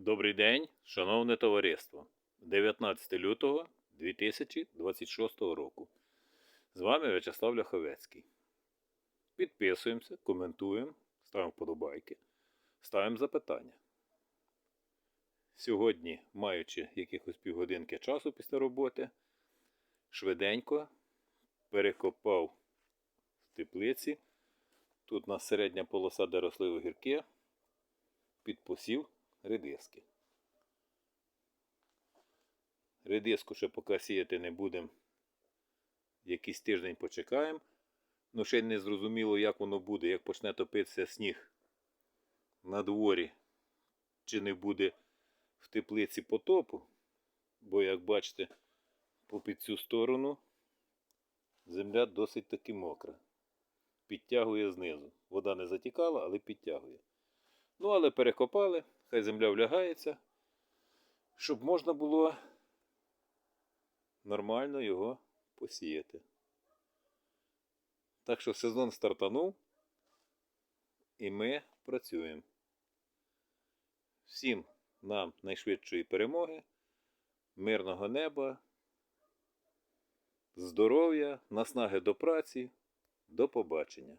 Добрий день, шановне товариство. 19 лютого 2026 року. З вами В'ячеслав Ляховецький. Підписуємося, коментуємо, ставимо вподобайки, ставимо запитання. Сьогодні, маючи якихось півгодинки часу після роботи, швиденько перекопав в теплиці. Тут у нас середня полоса, де росли огірки, під посів редиски. Редиску ще поки сіяти не будемо. Якийсь тиждень почекаємо. Ну, ще не зрозуміло, як воно буде, як почне топитися сніг на дворі, чи не буде в теплиці потопу. Бо, як бачите, по під цю сторону земля досить таки мокра. Підтягує знизу. Вода не затікала, але підтягує. Ну, але перекопали, хай земля влягається, щоб можна було нормально його посіяти. Так що сезон стартанув, і ми працюємо. Всім нам найшвидшої перемоги, мирного неба, здоров'я, наснаги до праці. До побачення.